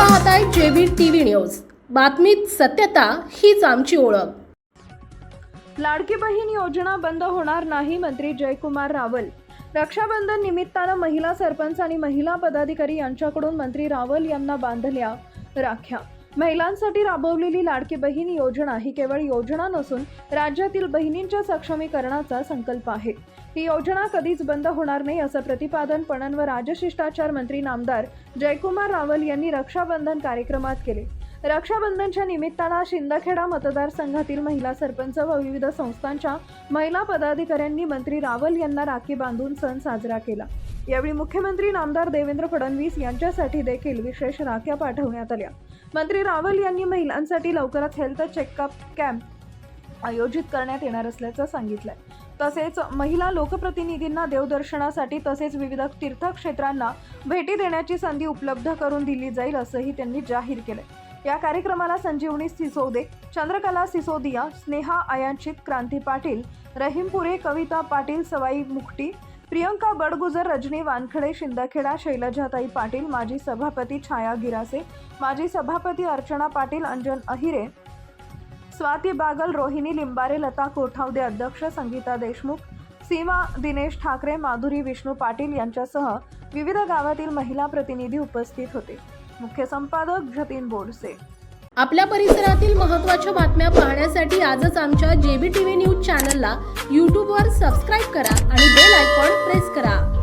पाहत आहे JB TV news. बातमीत सत्यता हीच आमची ओळख. लाडकी बहीण योजना बंद होणार नाही मंत्री जयकुमार रावल. रक्षाबंधन निमित्तानं महिला सरपंच आणि महिला पदाधिकारी यांच्याकडून मंत्री रावल यांना बांधल्या राख्या. महिलांसाठी राबवलेली लाडकी बहीण योजना ही केवळ योजना नसून राज्यातील बहिणींच्या सक्षमीकरणाचा संकल्प आहे. ही योजना कधीच बंद होणार नाही असं प्रतिपादन पणन व राजशिष्टाचार मंत्री नामदार जयकुमार रावल यांनी रक्षाबंधन कार्यक्रमात केले. रक्षाबंधनच्या निमित्तानं शिंदखेडा मतदारसंघातील महिला सरपंच व विविध संस्थांच्या महिला पदाधिकाऱ्यांनी मंत्री रावल यांना राखी बांधून सण साजरा केला. यावेळी मुख्यमंत्री नामदार देवेंद्र फडणवीस यांच्यासाठी देखील विशेष राख्या पाठवण्यात आल्या. मंत्री रावल यांनी महिलांसाठी लवकरच हेल्थ चेकअप कॅम्प आयोजित करण्यात येणार असल्याचं सांगितलंय. तसेच महिला लोकप्रतिनिधींना देवदर्शनासाठी तसेच विविध तीर्थक्षेत्रांना भेटी देण्याची संधी उपलब्ध करून दिली जाईल असंही त्यांनी जाहीर केलंय. या कार्यक्रमाला संजीवनी सिसोदे चंद्रकला सिसोदिया स्नेहा आयांचित क्रांती पाटील रहीमपुरे कविता पाटील सवाई मुकटी प्रियंका बडगुजर रजनी वानखडे शिंदखेडा शैलजाताई पाटील माजी सभापती छाया गिरासे माजी सभापती अर्चना पाटील अंजन अहिरे स्वाती बागल रोहिणी लिंबारे लता कोठावदे अध्यक्ष संगीता देशमुख सीमा दिनेश ठाकरे माधुरी विष्णू पाटील यांच्यासह विविध गावातील महिला प्रतिनिधी उपस्थित होते. मुख्य संपादक जतीन बोरसे आपल्या परिसरातील महत्त्वाच्या बातम्या पाहण्यासाठी आजच आमच्या जेबी टी व्ही न्यूज चॅनलला यूट्यूबवर सबस्क्राईब करा आणि पण आयकॉन प्रेस करा.